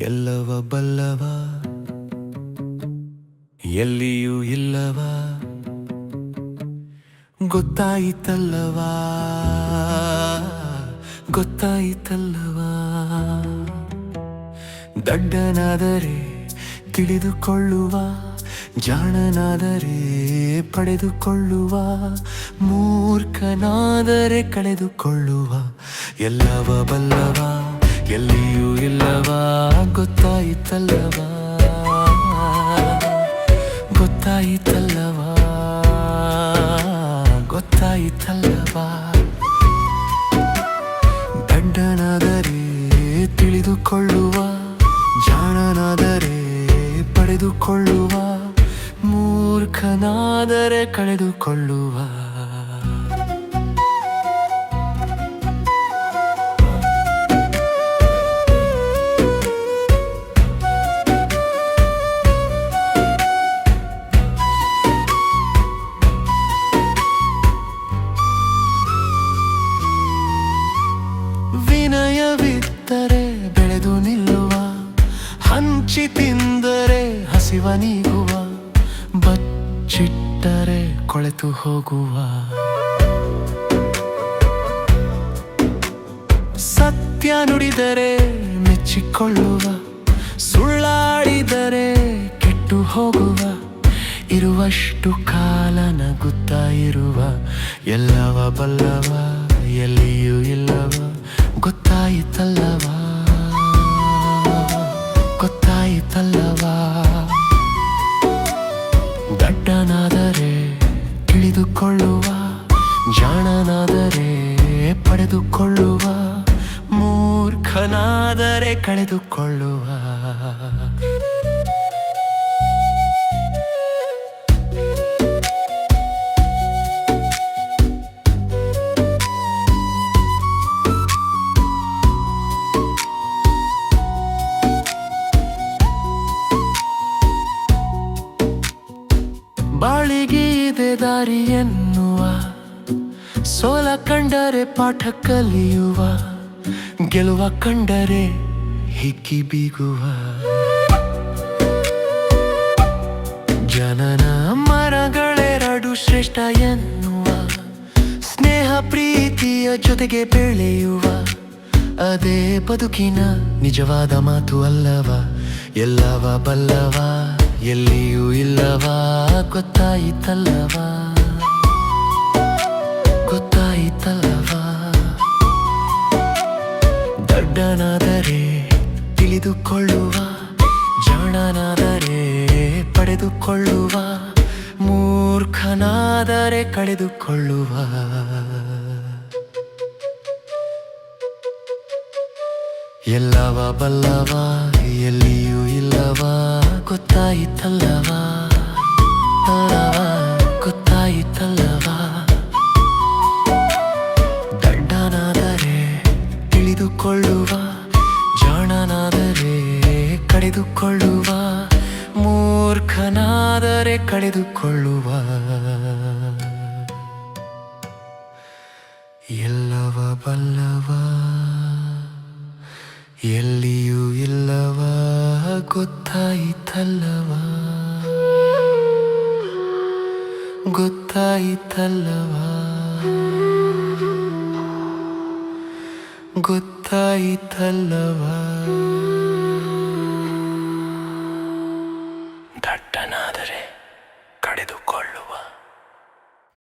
ಎಲ್ಲವ ಬಲ್ಲವ? ಎಲ್ಲಿಯೂ ಇಲ್ಲವ? ಗೊತ್ತಾಯಿತಲ್ಲವ? ಗೊತ್ತಾಯಿತಲ್ಲವ? ದಡ್ಡನಾದರೆ ತಿಳಿದುಕೊಳ್ಳುವ ಜಾಣನಾದರೆ ಪಡೆದುಕೊಳ್ಳುವ ಮೂರ್ಖನಾದರೆ ಕಳೆದುಕೊಳ್ಳುವ ಎಲ್ಲವ ಬಲ್ಲವ? ಎಲ್ಲಿಯೂ ಇಲ್ಲವಾ? ಗೊತ್ತಾಯಿತಲ್ಲವಾ? ಗೊತ್ತಾಯಿತಲ್ಲವಾ? ಗೊತ್ತಾಯಿತಲ್ಲವಾ? ದಂಡನಾದರೆ ತಿಳಿದುಕೊಳ್ಳುವ ಜಾಣನಾದರೆ ಪಡೆದುಕೊಳ್ಳುವ ಮೂರ್ಖನಾದರೆ ಕಳೆದುಕೊಳ್ಳುವ ಹಂಚಿ ತಿಂದರೆ ಹಸಿವ ನೀಗುವ, ಬಚ್ಚಿಟ್ಟರೆ ಕೊಳೆತು ಹೋಗುವ. ಸತ್ಯ ನುಡಿದರೆ ಮೆಚ್ಚಿಕೊಳ್ಳುವ, ಸುಳ್ಳಾಡಿದರೆ ಕೆಟ್ಟು ಹೋಗುವ. ಇರುವಷ್ಟು ಕಾಲ ನಗುತ್ತಾ ಇರುವ, ಎಲ್ಲವ ಬಲ್ಲವ, ಎಲ್ಲಿಯೂ ಇಲ್ಲವ ಗೊತ್ತಾಯಿತಲ್ಲವಾ ತಿಳಿದುಕೊಳ್ಳುವ ಜಾಣನಾದರೆ ಪಡೆದುಕೊಳ್ಳುವ ಮೂರ್ಖನಾದರೆ ಕಳೆದುಕೊಳ್ಳುವ. ಬಾಳಿಗೆ ಇದೆ ದಾರಿ ಎನ್ನುವ, ಸೋಲ ಕಂಡರೆ ಪಾಠ ಕಲಿಯುವ, ಗೆಲುವ ಕಂಡರೆ ಹಿಕ್ಕಿ ಬೀಗುವ. ಜನನ ಮರಗಳೆರಡು ಶ್ರೇಷ್ಠ ಎನ್ನುವ, ಸ್ನೇಹ ಪ್ರೀತಿಯ ಜೊತೆಗೆ ಬೆಳೆಯುವ, ಅದೇ ಬದುಕಿನ ನಿಜವಾದ ಮಾತು ಅಲ್ಲವ, ಎಲ್ಲವ ಬಲ್ಲವ. ಎಲ್ಲಿಯೂ ಇಲ್ಲವಾ? ಗೊತ್ತಾಯಿತಲ್ಲವಾ? ಗೊತ್ತಾಯಿತಲ್ಲವಾ? ದೊಡ್ಡನಾದರೆ ತಿಳಿದುಕೊಳ್ಳುವ ಜಾಣನಾದರೆ ಪಡೆದುಕೊಳ್ಳುವ ಮೂರ್ಖನಾದರೆ ಕಳೆದುಕೊಳ್ಳುವ. ಎಲ್ಲವ ಬಲ್ಲವ ಎಲ್ಲಿಯೂ ಇಲ್ಲವಾ? ಗೊತ್ತಾಯಿತಲ್ಲವಾ? ಅಲ್ಲವಾ? ಗೊತ್ತಾಯಿತಲ್ಲವಾ? ದಡ್ಡನಾದರೆ ತಿಳಿದುಕೊಳ್ಳುವ ಜಾಣನಾದರೆ ಕಳೆದುಕೊಳ್ಳುವ ಮೂರ್ಖನಾದರೆ ಕಳೆದುಕೊಳ್ಳುವ ಎಲ್ಲವ ಬಲ್ಲವ. ಗೊತ್ತಾಯಿತಲ್ಲವಾ? ಗೊತ್ತಾಯಿತಲ್ಲವಾ? ಗೊತ್ತಾಯಿತಲ್ಲವಾ?